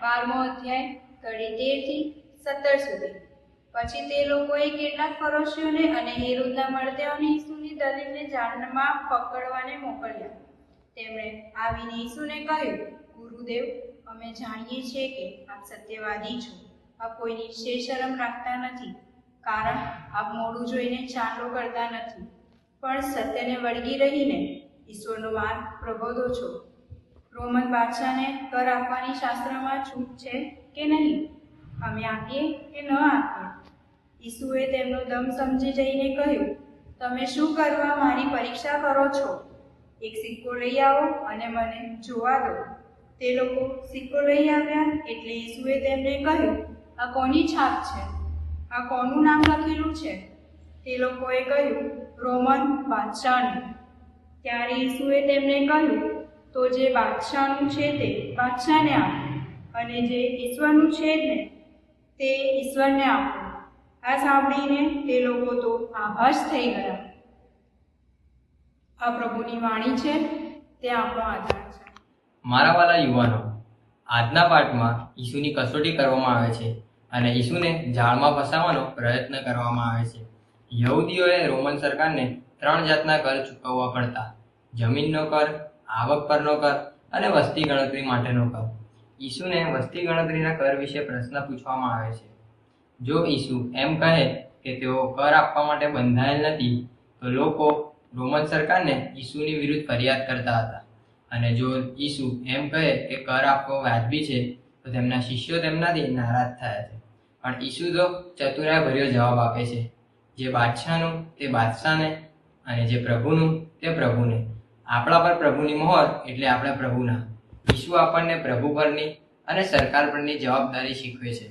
બારમો અધ્યાય કડી તેરથી સત્તર સુધી. પછી તે લોકોએ કેટલાક ફરોશીઓને અને હેરુદના મળદેવને ઈસુની દલીલને જાણમાં પકડવાને મોકલ્યા. તેમણે આવીને ઈસુને કહ્યું, ગુરુદેવ, અમે જાણીએ છીએ કે આપ સત્યવાદી છો. આપ કોઈની શે શરમ રાખતા નથી. કારણ આપ મોડું જોઈને ચાલો કરતા નથી. પણ સત્યને વળગી રહીને ઈશ્વરનો માર્ગ પ્રબોધો છો. રોમન બાદશાહને કર આપવાની શાસ્ત્રમાં છૂટ છે કે નહીં? અમે આપીએ કે ન આપીએ? ઈસુએ તેમનો દમ સમજી જઈને કહ્યું, તમે શું કરવા મારી પરીક્ષા કરો છો? એક સિક્કો લઈ આવો અને મને જોવા દો. તે લોકો સિક્કો લઈ આવ્યા એટલે ઈસુએ તેમને કહ્યું, આ કોની છાપ છે? આ કોનું નામ લખેલું છે? તે લોકોએ કહ્યું, રોમન બાદશાહનું. ત્યારે ઈસુએ તેમને કહ્યું તો જે બાદશાહનું છે તે બાદશાહને આપો અને જે ઈશ્વરનું છે ને, તે ઈશ્વરને આપો. આ સાંભળીને તે લોકો તો આભાસ થઈ ગયા. આ પ્રભુની વાણી છે, તે આપણો આધાર છે. મારા વાલા યુવાનો, આજના પાઠમાં ઈસુની કસોટી કરવામાં આવે છે અને ઈસુને ઝાડમાં ફસાવવાનો પ્રયત્ન કરવામાં આવે છે. યહૂદીઓએ રોમન સરકારને ત્રણ જાતના કર ચૂકવવા પડતા. જમીનનો કર આવક પરનો કર અને વસ્તી ગણતરી માટેનો કર. ઈસુને વસ્તી ગણતરીના કર વિશે પ્રશ્ન પૂછવામાં આવે છે. જો ઈસુ એમ કહે કે તેઓ કર આપવા માટે બંધાયેલ નથી, તો લોકો રોમન સરકારને ઈસુની વિરુદ્ધ ફરિયાદ કરતા હતા. અને જો ઈસુ એમ કહે કે કર આપવો વાજબી છે, તો તેમના શિષ્યો તેમનાથી નારાજ થયા છે. પણ ઈસુ તો ચતુરાય ભર્યો જવાબ આપે છે. જે બાદશાહનું, તે બાદશાહને અને જે પ્રભુનું, તે પ્રભુને. આપણા પર પ્રભુની મોહર એટલે આપણે પ્રભુના. ઈસુ આપણને પ્રભુ પરની અને સરકાર પરની જવાબદારી શીખવે છે.